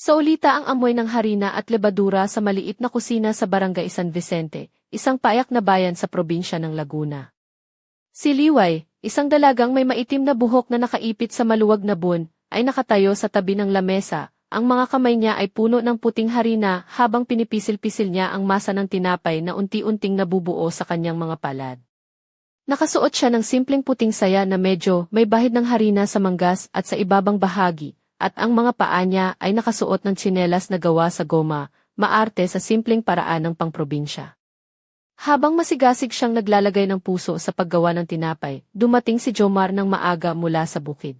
Saulita ang amoy ng harina at lebadura sa maliit na kusina sa barangay San Vicente, isang payak na bayan sa probinsya ng Laguna. Si Liway, isang dalagang may maitim na buhok na nakaipit sa maluwag na bun, ay nakatayo sa tabi ng lamesa, ang mga kamay niya ay puno ng puting harina habang pinipisil-pisil niya ang masa ng tinapay na unti-unting nabubuo sa kanyang mga palad. Nakasuot siya ng simpleng puting saya na medyo may bahid ng harina sa manggas at sa ibabang bahagi, at ang mga paa niya ay nakasuot ng tsinelas na gawa sa goma, maarte sa simpleng paraan ng pangprobinsya. Habang masigasig siyang naglalagay ng puso sa paggawa ng tinapay, dumating si Jomar ng maaga mula sa bukid.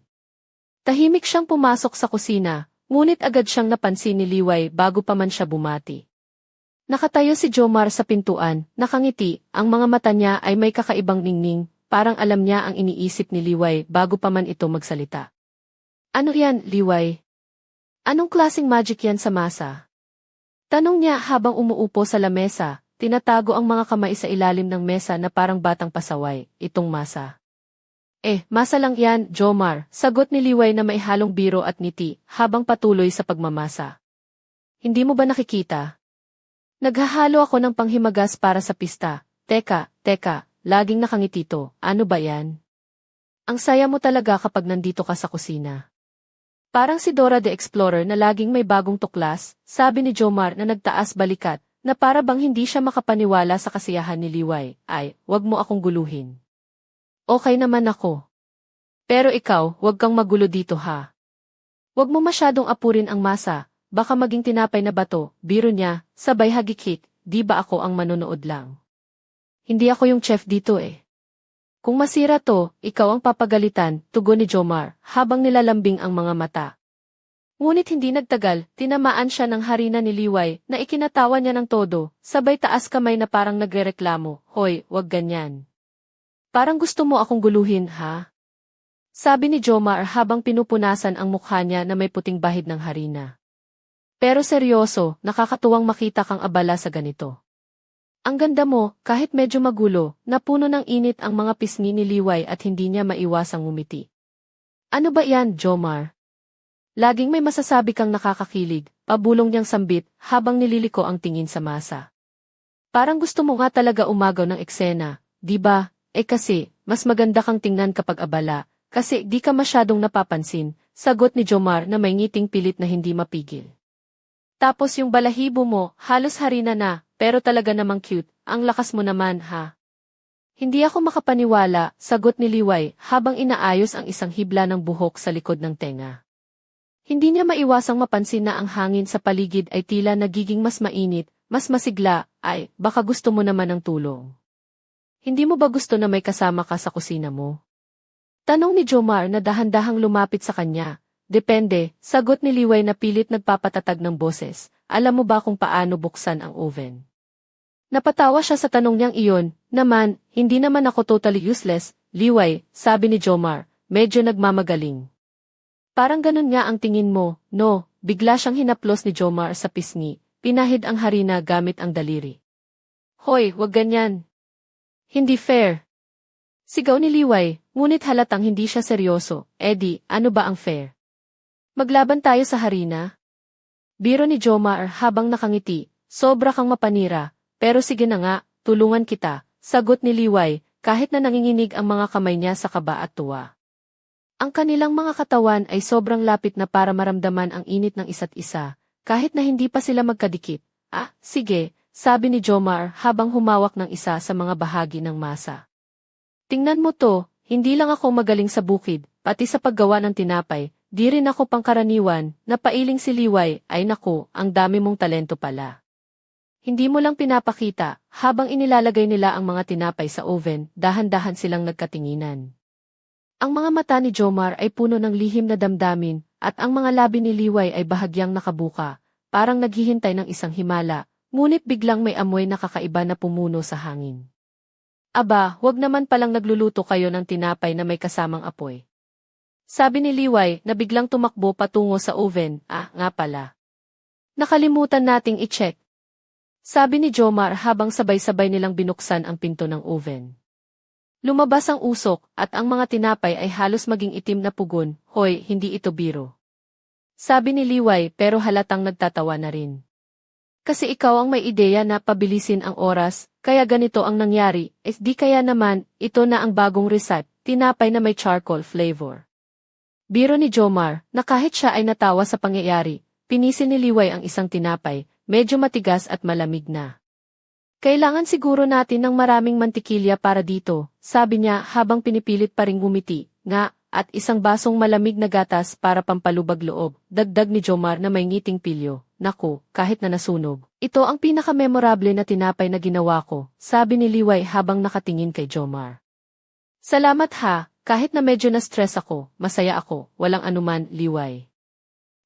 Tahimik siyang pumasok sa kusina, ngunit agad siyang napansin ni Liway bago pa man siya bumati. Nakatayo si Jomar sa pintuan, nakangiti, ang mga mata niya ay may kakaibang ningning, parang alam niya ang iniisip ni Liway bago pa man ito magsalita. Ano yan, Liway? Anong klasing magic yan sa masa? Tanong niya habang umuupo sa lamesa, tinatago ang mga kamay sa ilalim ng mesa na parang batang pasaway, itong masa. Eh, masa lang yan, Jomar, sagot ni Liway na may halong biro at ngiti, habang patuloy sa pagmamasa. Hindi mo ba nakikita? Naghahalo ako ng panghimagas para sa pista. Teka, teka, laging nakangiti to, ano ba yan? Ang saya mo talaga kapag nandito ka sa kusina. Parang si Dora the Explorer na laging may bagong tuklas, sabi ni Jomar na nagtaas balikat, na para bang hindi siya makapaniwala sa kasiyahan ni Liway, ay, wag mo akong guluhin. Okay naman ako. Pero ikaw, wag kang magulo dito ha. Wag mo masyadong apurin ang masa, baka maging tinapay na bato, biro niya, sabay hagikik, di ba ako ang manonood lang. Hindi ako yung chef dito eh. Kung masira to, ikaw ang papagalitan, tugon ni Jomar, habang nilalambing ang mga mata. Ngunit hindi nagtagal, tinamaan siya ng harina ni Liway na ikinatawa niya ng todo, sabay taas kamay na parang nagrereklamo, Hoy, wag ganyan. Parang gusto mo akong guluhin, ha? Sabi ni Jomar habang pinupunasan ang mukha niya na may puting bahid ng harina. Pero seryoso, nakakatuwang makita kang abala sa ganito. Ang ganda mo, kahit medyo magulo, napuno ng init ang mga pisngi ni Liway at hindi niya maiwasang ngumiti. Ano ba yan, Jomar? Laging may masasabi kang nakakakilig, pabulong niyang sambit habang nililiko ang tingin sa masa. Parang gusto mo nga talaga umagaw ng eksena, di ba? Eh kasi, mas maganda kang tingnan kapag abala, kasi di ka masyadong napapansin, sagot ni Jomar na may ngiting pilit na hindi mapigil. Tapos yung balahibo mo, halos harina na, pero talaga namang cute, ang lakas mo naman ha. Hindi ako makapaniwala, sagot ni Liway habang inaayos ang isang hibla ng buhok sa likod ng tenga. Hindi niya maiwasang mapansin na ang hangin sa paligid ay tila nagiging mas mainit, mas masigla, ay, baka gusto mo naman ng tulong. Hindi mo ba gusto na may kasama ka sa kusina mo? Tanong ni Jomar na dahan-dahang lumapit sa kanya, Depende, sagot ni Liway na pilit nagpapatatag ng boses. Alam mo ba kung paano buksan ang oven? Napatawa siya sa tanong niyang iyon, naman, hindi naman ako totally useless, Liway, sabi ni Jomar, medyo nagmamagaling. Parang ganun nga ang tingin mo, no, bigla siyang hinaplos ni Jomar sa pisngi, pinahid ang harina gamit ang daliri. Hoy, wag ganyan. Hindi fair. Sigaw ni Liway, ngunit halatang hindi siya seryoso, Eddie, ano ba ang fair? Maglaban tayo sa harina? Biro ni Jomar habang nakangiti, sobra kang mapanira, pero sige na nga, tulungan kita, sagot ni Liway, kahit na nanginginig ang mga kamay niya sa kaba at tuwa. Ang kanilang mga katawan ay sobrang lapit na para maramdaman ang init ng isa't isa, kahit na hindi pa sila magkadikit. Ah, sige, sabi ni Jomar habang humawak ng isa sa mga bahagi ng masa. Tingnan mo to, hindi lang ako magaling sa bukid, pati sa paggawa ng tinapay, Di rin ako pangkaraniwan, napailing si Liway, ay naku, ang dami mong talento pala. Hindi mo lang pinapakita, habang inilalagay nila ang mga tinapay sa oven, dahan-dahan silang nagkatinginan. Ang mga mata ni Jomar ay puno ng lihim na damdamin, at ang mga labi ni Liway ay bahagyang nakabuka, parang naghihintay ng isang himala, ngunit biglang may amoy na kakaiba na pumuno sa hangin. Aba, wag naman palang nagluluto kayo ng tinapay na may kasamang apoy. Sabi ni Liway na biglang tumakbo patungo sa oven, ah, nga pala. Nakalimutan nating i-check. Sabi ni Jomar habang sabay-sabay nilang binuksan ang pinto ng oven. Lumabas ang usok at ang mga tinapay ay halos maging itim na pugon, hoy, hindi ito biro. Sabi ni Liway pero halatang nagtatawa na rin. Kasi ikaw ang may ideya na pabilisin ang oras, kaya ganito ang nangyari, eh di kaya naman, ito na ang bagong recipe, tinapay na may charcoal flavor. Biro ni Jomar, na kahit siya ay natawa sa pangyayari, pinisil ni Liway ang isang tinapay, medyo matigas at malamig na. Kailangan siguro natin ng maraming mantikilya para dito, sabi niya habang pinipilit pa ring gumiti, nga, at isang basong malamig na gatas para pampalubag loob, dagdag ni Jomar na may ngiting pilyo. Naku, kahit na nasunog. Ito ang pinaka-memorable na tinapay na ginawa ko, sabi ni Liway habang nakatingin kay Jomar. Salamat ha, kahit na medyo na-stress ako, masaya ako, walang anuman, Liway.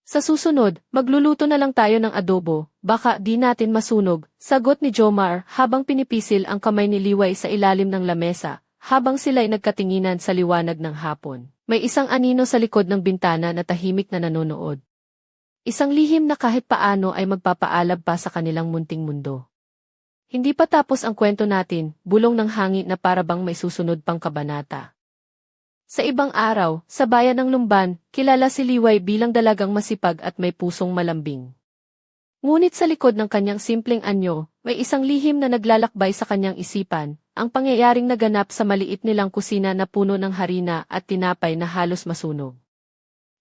Sa susunod, magluluto na lang tayo ng adobo, baka di natin masunog, sagot ni Jomar habang pinipisil ang kamay ni Liway sa ilalim ng lamesa, habang sila'y nagkatinginan sa liwanag ng hapon. May isang anino sa likod ng bintana na tahimik na nanonood. Isang lihim na kahit paano ay magpapaalab pa sa kanilang munting mundo. Hindi pa tapos ang kwento natin, bulong ng hangin na parabang may susunod pang kabanata. Sa ibang araw, sa bayan ng Lumban, kilala si Liway bilang dalagang masipag at may pusong malambing. Ngunit sa likod ng kanyang simpleng anyo, may isang lihim na naglalakbay sa kanyang isipan, ang pangyayaring naganap sa maliit nilang kusina na puno ng harina at tinapay na halos masunog.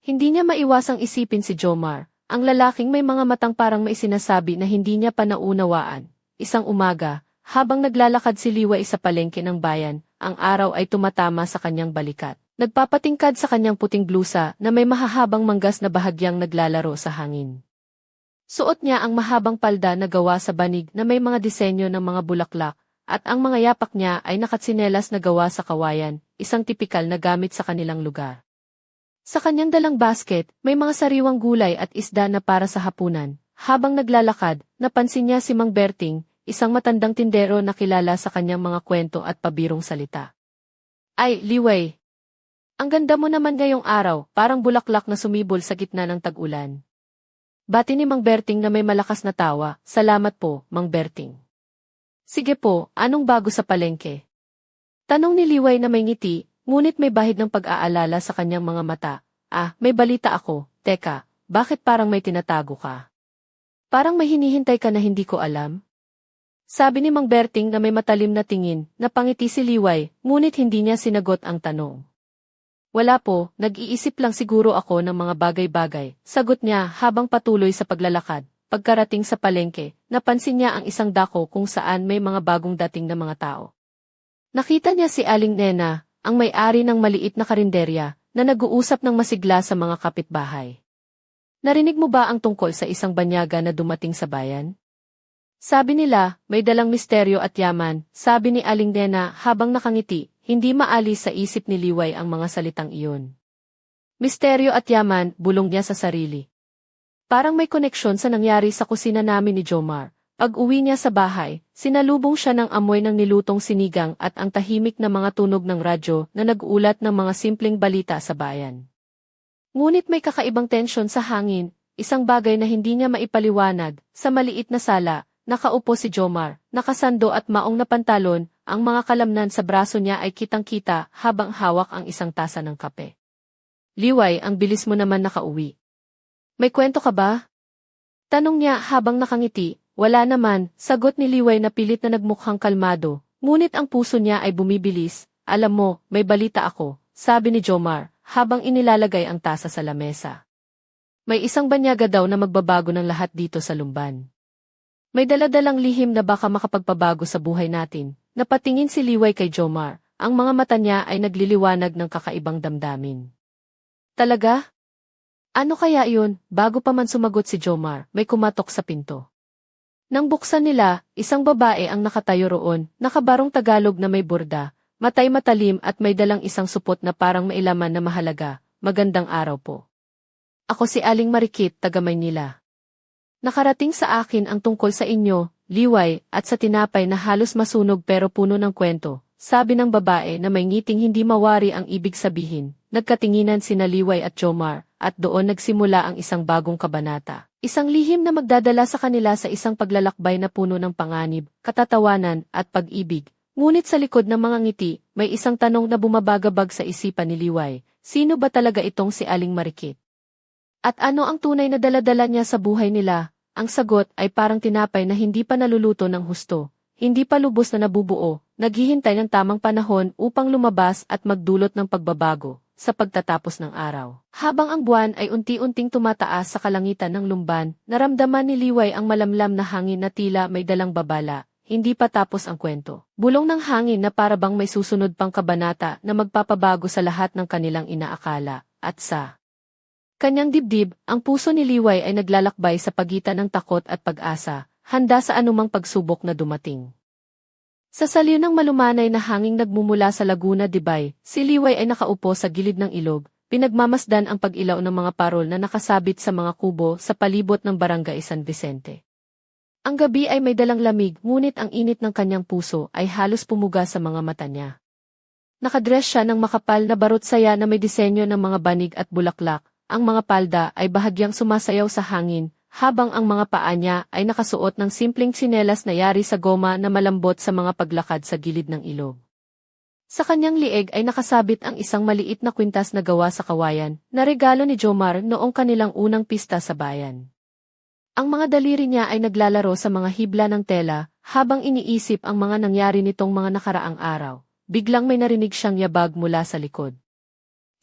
Hindi niya maiwasang isipin si Jomar, ang lalaking may mga matang parang may sinasabi na hindi niya pa naunawaan. Isang umaga, habang naglalakad si Liway sa palengke ng bayan, ang araw ay tumatama sa kanyang balikat. Nagpapatingkad sa kanyang puting blusa na may mahahabang manggas na bahagyang naglalaro sa hangin. Suot niya ang mahabang palda na gawa sa banig na may mga disenyo ng mga bulaklak, at ang mga yapak niya ay nakatsinelas na gawa sa kawayan, isang tipikal na gamit sa kanilang lugar. Sa kanyang dalang basket, may mga sariwang gulay at isda na para sa hapunan. Habang naglalakad, napansin niya si Mang Berting, isang matandang tindero na kilala sa kanyang mga kwento at pabirong salita. Ay, Liway! Ang ganda mo naman ngayong araw, parang bulaklak na sumibol sa gitna ng tag-ulan. Bati ni Mang Berting na may malakas na tawa, salamat po, Mang Berting. Sige po, anong bago sa palengke? Tanong ni Liway na may ngiti, Ngunit may bahid ng pag-aalala sa kanyang mga mata. Ah, may balita ako. Teka, bakit parang may tinatago ka? Parang may hinihintay ka na hindi ko alam? Sabi ni Mang Berting na may matalim na tingin, napangiti si Liway, ngunit hindi niya sinagot ang tanong. Wala po, nag-iisip lang siguro ako ng mga bagay-bagay, sagot niya habang patuloy sa paglalakad. Pagkarating sa palengke, napansin niya ang isang dako kung saan may mga bagong dating na mga tao. Nakita niya si Aling Nena, ang may-ari ng maliit na karinderya, na nag-uusap ng masigla sa mga kapitbahay. Narinig mo ba ang tungkol sa isang banyaga na dumating sa bayan? Sabi nila, may dalang misteryo at yaman, sabi ni Aling Nena habang nakangiti, hindi maalis sa isip ni Liway ang mga salitang iyon. Misteryo at yaman, bulong niya sa sarili. Parang may koneksyon sa nangyari sa kusina namin ni Jomar, pag-uwi niya sa bahay, sinalubong siya ng amoy ng nilutong sinigang at ang tahimik na mga tunog ng radyo na nag-ulat ng mga simpleng balita sa bayan. Ngunit may kakaibang tensyon sa hangin, isang bagay na hindi niya maipaliwanag, sa maliit na sala, nakaupo si Jomar, nakasando at maong na pantalon, ang mga kalamnan sa braso niya ay kitang-kita habang hawak ang isang tasa ng kape. Liway, ang bilis mo naman nakauwi. May kwento ka ba? Tanong niya habang nakangiti, wala naman, sagot ni Liway na pilit na nagmukhang kalmado, ngunit ang puso niya ay bumibilis, alam mo, may balita ako, sabi ni Jomar, habang inilalagay ang tasa sa lamesa. May isang banyaga daw na magbabago ng lahat dito sa lumban. May daladalang lihim na baka makapagpabago sa buhay natin, napatingin si Liway kay Jomar, ang mga mata niya ay nagliliwanag ng kakaibang damdamin. Talaga? Ano kaya yun, bago pa man sumagot si Jomar, may kumatok sa pinto. Nang buksan nila, isang babae ang nakatayo roon, nakabarong Tagalog na may burda, matay matalim at may dalang isang supot na parang mailaman na mahalaga, magandang araw po. Ako si Aling Marikit, taga Maynila. Nakarating sa akin ang tungkol sa inyo, liway, at sa tinapay na halos masunog pero puno ng kwento, sabi ng babae na may ngiting hindi mawari ang ibig sabihin, nagkatinginan sina Liway at Jomar, at doon nagsimula ang isang bagong kabanata. Isang lihim na magdadala sa kanila sa isang paglalakbay na puno ng panganib, katatawanan, at pag-ibig. Ngunit sa likod ng mga ngiti, may isang tanong na bumabagabag sa isipan ni Liway, sino ba talaga itong si Aling Marikit? At ano ang tunay na daladala niya sa buhay nila? Ang sagot ay parang tinapay na hindi pa naluluto ng husto, hindi pa lubos na nabubuo, naghihintay ng tamang panahon upang lumabas at magdulot ng pagbabago sa pagtatapos ng araw. Habang ang buwan ay unti-unting tumataas sa kalangitan ng lumban, naramdaman ni Liway ang malamlam na hangin na tila may dalang babala, hindi pa tapos ang kwento. Bulong ng hangin na parabang may susunod pang kabanata na magpapabago sa lahat ng kanilang inaakala, at sa kanyang dibdib, ang puso ni Liway ay naglalakbay sa pagitan ng takot at pag-asa, handa sa anumang pagsubok na dumating. Sa saliw ng malumanay na hanging nagmumula sa Laguna Dibay, si Liway ay nakaupo sa gilid ng ilog, pinagmamasdan ang pag-ilaw ng mga parol na nakasabit sa mga kubo sa palibot ng barangay San Vicente. Ang gabi ay may dalang lamig ngunit ang init ng kanyang puso ay halos pumuga sa mga mata niya. Nakadress siya ng makapal na barot saya na may disenyo ng mga banig at bulaklak, ang mga palda ay bahagyang sumasayaw sa hangin, habang ang mga paa niya ay nakasuot ng simpleng tsinelas na yari sa goma na malambot sa mga paglakad sa gilid ng ilog. Sa kanyang lieg ay nakasabit ang isang maliit na kwintas na gawa sa kawayan, na regalo ni Jomar noong kanilang unang pista sa bayan. Ang mga daliri niya ay naglalaro sa mga hibla ng tela, habang iniisip ang mga nangyari nitong mga nakaraang araw. Biglang may narinig siyang yabag mula sa likod.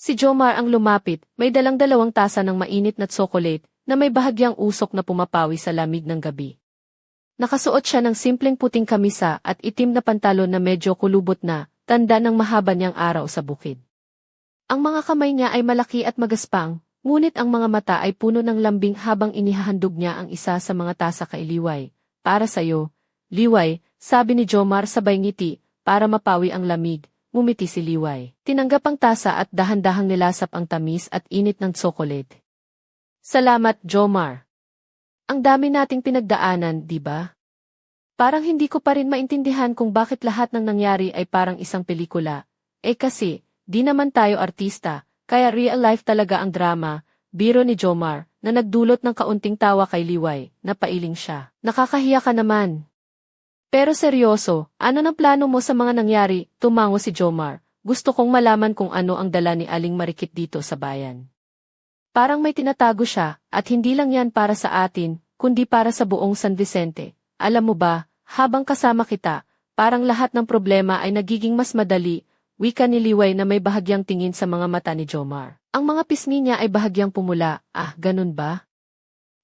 Si Jomar ang lumapit, may dalang dalawang tasa ng mainit na tsokolate, na may bahagyang usok na pumapawi sa lamig ng gabi. Nakasuot siya ng simpleng puting kamisa at itim na pantalon na medyo kulubot na, tanda ng mahaba niyang araw sa bukid. Ang mga kamay niya ay malaki at magaspang, ngunit ang mga mata ay puno ng lambing habang inihahandog niya ang isa sa mga tasa kay Liway. Para sa'yo, Liway, sabi ni Jomar sabay ngiti, para mapawi ang lamig, ngumiti si Liway. Tinanggap ang tasa at dahan-dahang nilasap ang tamis at init ng tsokolate. Salamat, Jomar. Ang dami nating pinagdaanan, di ba? Parang hindi ko pa rin maintindihan kung bakit lahat ng nangyari ay parang isang pelikula. Eh kasi, di naman tayo artista, kaya real life talaga ang drama, biro ni Jomar, na nagdulot ng kaunting tawa kay Liway, napailing siya. Nakakahiya ka naman. Pero seryoso, ano ng plano mo sa mga nangyari? Tumango si Jomar. Gusto kong malaman kung ano ang dala ni Aling Marikit dito sa bayan. Parang may tinatago siya, at hindi lang yan para sa atin, kundi para sa buong San Vicente. Alam mo ba, habang kasama kita, parang lahat ng problema ay nagiging mas madali, wika ni Liway na may bahagyang tingin sa mga mata ni Jomar. Ang mga pisngi niya ay bahagyang pumula, ah, ganun ba?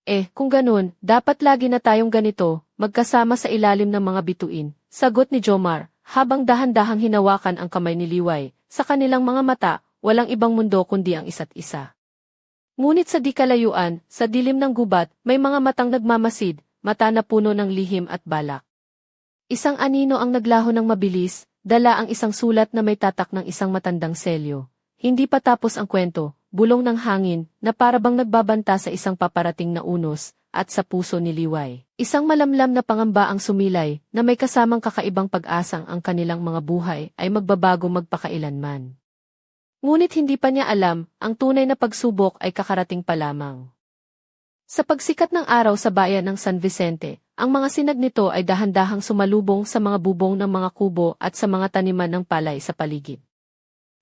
Eh, kung ganun, dapat lagi na tayong ganito, magkasama sa ilalim ng mga bituin, sagot ni Jomar, habang dahan-dahang hinawakan ang kamay ni Liway. Sa kanilang mga mata, walang ibang mundo kundi ang isa't isa. Ngunit sa di kalayuan, sa dilim ng gubat, may mga matang nagmamasid, mata na puno ng lihim at balak. Isang anino ang naglaho ng mabilis, dala ang isang sulat na may tatak ng isang matandang selyo. Hindi pa tapos ang kwento, bulong ng hangin, na parabang nagbabanta sa isang paparating na unos, at sa puso ni Liway. Isang malamlam na pangamba ang sumilay, na may kasamang kakaibang pag-asang ang kanilang mga buhay ay magbabago magpakailanman. Ngunit hindi pa niya alam, ang tunay na pagsubok ay kakarating pa lamang. Sa pagsikat ng araw sa bayan ng San Vicente, ang mga sinag nito ay dahan-dahang sumalubong sa mga bubong ng mga kubo at sa mga taniman ng palay sa paligid.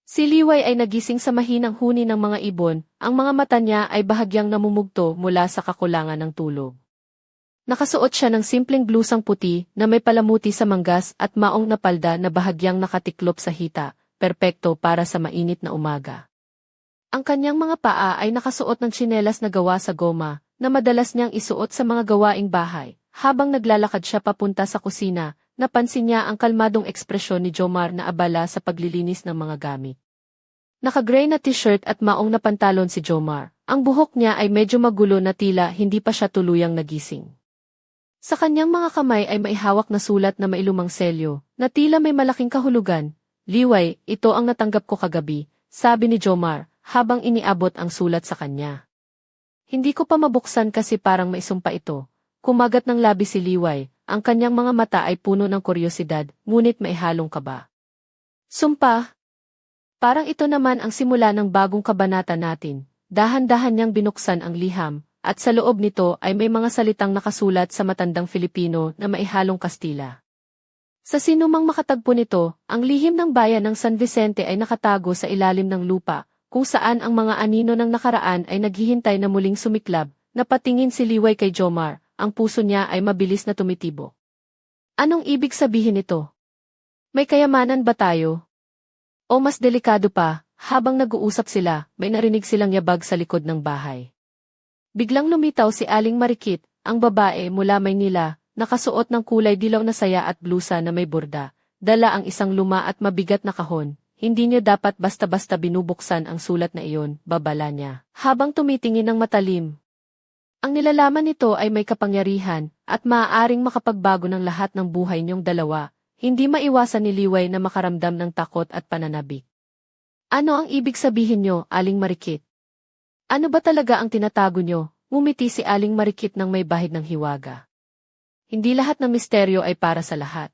Si Liway ay nagising sa mahinang huni ng mga ibon, ang mga mata niya ay bahagyang namumugto mula sa kakulangan ng tulog. Nakasuot siya ng simpleng blusang puti na may palamuti sa manggas at maong na palda na bahagyang nakatiklop sa hita, perpekto para sa mainit na umaga. Ang kanyang mga paa ay nakasuot ng tsinelas na gawa sa goma, na madalas niyang isuot sa mga gawaing bahay. Habang naglalakad siya papunta sa kusina, napansin niya ang kalmadong ekspresyon ni Jomar na abala sa paglilinis ng mga gamit. Naka-gray na t-shirt at maong na pantalon si Jomar. Ang buhok niya ay medyo magulo na tila hindi pa siya tuluyang nagising. Sa kanyang mga kamay ay maihawak na sulat na mailumang selyo, na tila may malaking kahulugan, Liway, ito ang natanggap ko kagabi, sabi ni Jomar, habang iniabot ang sulat sa kanya. Hindi ko pa mabuksan kasi parang maisumpa ito. Kumagat ng labi si Liway, ang kanyang mga mata ay puno ng kuryosidad, ngunit maihalong kaba. Sumpa! Parang ito naman ang simula ng bagong kabanata natin. Dahan-dahan niyang binuksan ang liham, at sa loob nito ay may mga salitang nakasulat sa matandang Filipino na maihalong Kastila. Sa sinumang makatagpo nito, ang lihim ng bayan ng San Vicente ay nakatago sa ilalim ng lupa, kung saan ang mga anino ng nakaraan ay naghihintay na muling sumiklab, napatingin si Liway kay Jomar, ang puso niya ay mabilis na tumitibo. Anong ibig sabihin nito? May kayamanan ba tayo? O mas delikado pa, habang nag-uusap sila, may narinig silang yabag sa likod ng bahay. Biglang lumitaw si Aling Marikit, ang babae mula Maynila, nakasuot ng kulay dilaw na saya at blusa na may borda, dala ang isang luma at mabigat na kahon. Hindi niyo dapat basta-basta binubuksan ang sulat na iyon, babala niya, habang tumitingin ng matalim. Ang nilalaman nito ay may kapangyarihan, at maaaring makapagbago ng lahat ng buhay niyong dalawa, hindi maiwasan ni Liway na makaramdam ng takot at pananabik. Ano ang ibig sabihin niyo, Aling Marikit? Ano ba talaga ang tinatago niyo? Ngumiti si Aling Marikit ng may bahid ng hiwaga. Hindi lahat ng misteryo ay para sa lahat.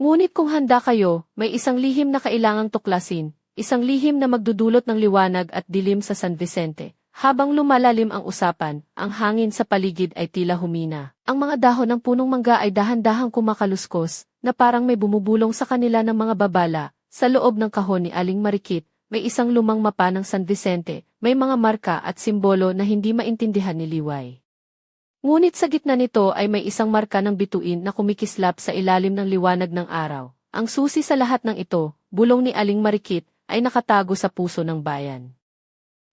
Ngunit kung handa kayo, may isang lihim na kailangang tuklasin, isang lihim na magdudulot ng liwanag at dilim sa San Vicente. Habang lumalalim ang usapan, ang hangin sa paligid ay tila humina. Ang mga dahon ng punong mangga ay dahan-dahang kumakaluskos, na parang may bumubulong sa kanila ng mga babala. Sa loob ng kahon ni Aling Marikit, may isang lumang mapa ng San Vicente, may mga marka at simbolo na hindi maintindihan ni Liway. Ngunit sa gitna nito ay may isang marka ng bituin na kumikislap sa ilalim ng liwanag ng araw. Ang susi sa lahat ng ito, bulong ni Aling Marikit, ay nakatago sa puso ng bayan.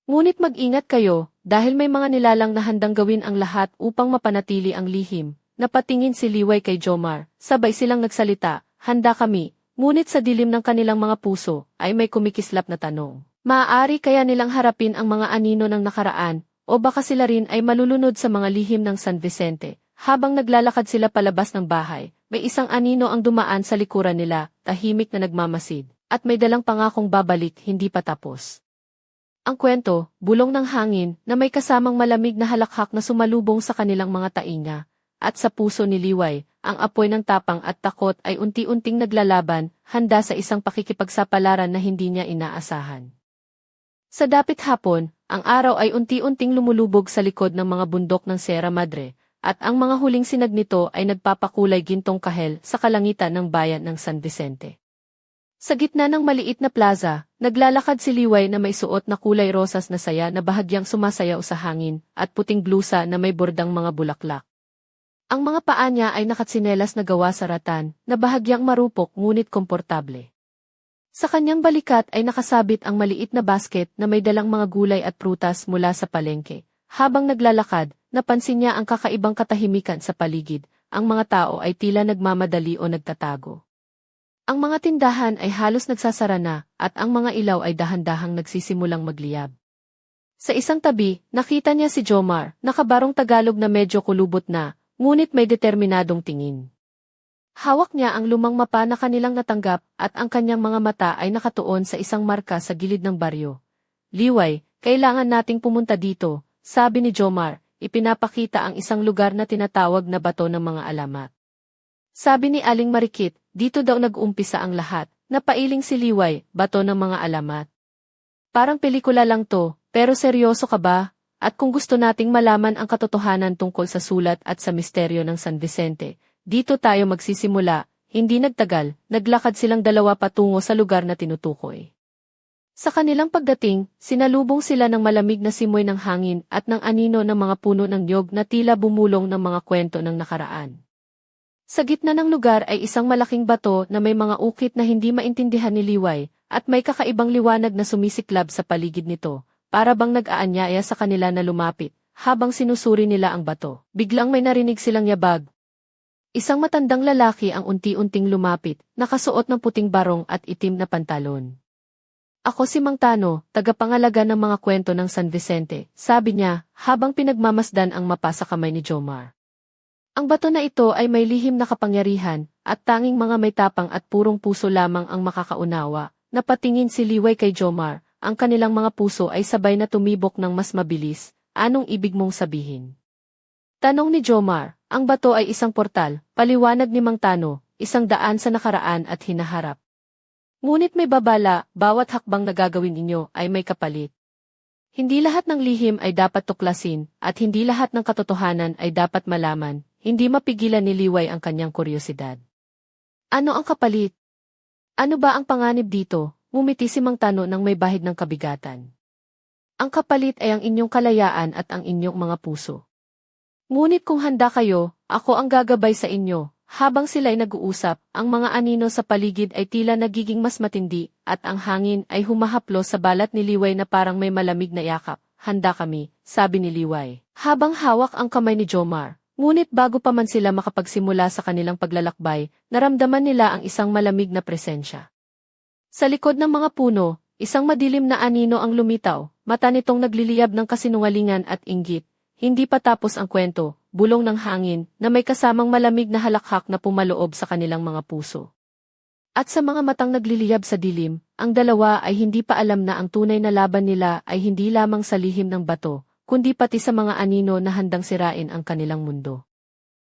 Ngunit mag-ingat kayo, dahil may mga nilalang na handang gawin ang lahat upang mapanatili ang lihim. Napatingin si Liway kay Jomar, sabay silang nagsalita, handa kami, ngunit sa dilim ng kanilang mga puso, ay may kumikislap na tanong. Maaari kaya nilang harapin ang mga anino ng nakaraan, o baka sila rin ay malulunod sa mga lihim ng San Vicente. Habang naglalakad sila palabas ng bahay, may isang anino ang dumaan sa likuran nila, tahimik na nagmamasid, at may dalang pangakong babalik hindi pa tapos. Ang kwento, bulong ng hangin, na may kasamang malamig na halakhak na sumalubong sa kanilang mga tainga, at sa puso ni Liway, ang apoy ng tapang at takot ay unti-unting naglalaban, handa sa isang pakikipagsapalaran na hindi niya inaasahan. Sa dapit hapon, ang araw ay unti-unting lumulubog sa likod ng mga bundok ng Sierra Madre, at ang mga huling sinag nito ay nagpapakulay gintong kahel sa kalangitan ng bayan ng San Vicente. Sa gitna ng maliit na plaza, naglalakad si Liway na may suot na kulay rosas na saya na bahagyang sumasayaw sa hangin at puting blusa na may bordang mga bulaklak. Ang mga paa niya ay nakatsinelas na gawa sa ratan, na bahagyang marupok ngunit komportable. Sa kanyang balikat ay nakasabit ang maliit na basket na may dalang mga gulay at prutas mula sa palengke. Habang naglalakad, napansin niya ang kakaibang katahimikan sa paligid, ang mga tao ay tila nagmamadali o nagtatago. Ang mga tindahan ay halos nagsasara na, at ang mga ilaw ay dahan-dahang nagsisimulang magliyab. Sa isang tabi, nakita niya si Jomar, nakabarong Tagalog na medyo kulubot na, ngunit may determinadong tingin. Hawak niya ang lumang mapa na kanilang natanggap at ang kanyang mga mata ay nakatuon sa isang marka sa gilid ng baryo. Liway, kailangan nating pumunta dito, sabi ni Jomar, ipinapakita ang isang lugar na tinatawag na bato ng mga alamat. Sabi ni Aling Marikit, dito daw nag-umpisa ang lahat, napailing si Liway, bato ng mga alamat. Parang pelikula lang to, pero seryoso ka ba? At kung gusto nating malaman ang katotohanan tungkol sa sulat at sa misteryo ng San Vicente, dito tayo magsisimula, hindi nagtagal, naglakad silang dalawa patungo sa lugar na tinutukoy. Sa kanilang pagdating, sinalubong sila ng malamig na simoy ng hangin at ng anino ng mga puno ng nyog na tila bumulong ng mga kwento ng nakaraan. Sa gitna ng lugar ay isang malaking bato na may mga ukit na hindi maintindihan ni Liway, at may kakaibang liwanag na sumisiklab sa paligid nito, para bang nag-aanyaya sa kanila na lumapit, habang sinusuri nila ang bato. Biglang may narinig silang yabag. Isang matandang lalaki ang unti-unting lumapit, nakasuot ng puting barong at itim na pantalon. Ako si Mang Tano, tagapangalaga ng mga kwento ng San Vicente, sabi niya, habang pinagmamasdan ang mapa sa kamay ni Jomar. Ang bato na ito ay may lihim na kapangyarihan, at tanging mga may tapang at purong puso lamang ang makakaunawa. Napatingin si Liway kay Jomar, ang kanilang mga puso ay sabay na tumibok ng mas mabilis. Anong ibig mong sabihin? Tanong ni Jomar, ang bato ay isang portal, paliwanag ni Mang Tano, isang daan sa nakaraan at hinaharap. Ngunit may babala, bawat hakbang na gagawin ninyo ay may kapalit. Hindi lahat ng lihim ay dapat tuklasin, at hindi lahat ng katotohanan ay dapat malaman, hindi mapigilan ni Liway ang kanyang kuryosidad. Ano ang kapalit? Ano ba ang panganib dito? Ngumiti si Mang Tano nang may bahid ng kabigatan. Ang kapalit ay ang inyong kalayaan at ang inyong mga puso. Ngunit kung handa kayo, ako ang gagabay sa inyo. Habang sila'y nag-uusap, ang mga anino sa paligid ay tila nagiging mas matindi, at ang hangin ay humahaplo sa balat ni Liway na parang may malamig na yakap. Handa kami, sabi ni Liway. Habang hawak ang kamay ni Jomar, ngunit bago pa man sila makapagsimula sa kanilang paglalakbay, naramdaman nila ang isang malamig na presensya. Sa likod ng mga puno, isang madilim na anino ang lumitaw, mata nitong nagliliyab ng kasinungalingan at inggit. Hindi pa tapos ang kwento, bulong ng hangin na may kasamang malamig na halakhak na pumaloob sa kanilang mga puso. At sa mga matang nagliliyab sa dilim, ang dalawa ay hindi pa alam na ang tunay na laban nila ay hindi lamang sa lihim ng bato, kundi pati sa mga anino na handang sirain ang kanilang mundo.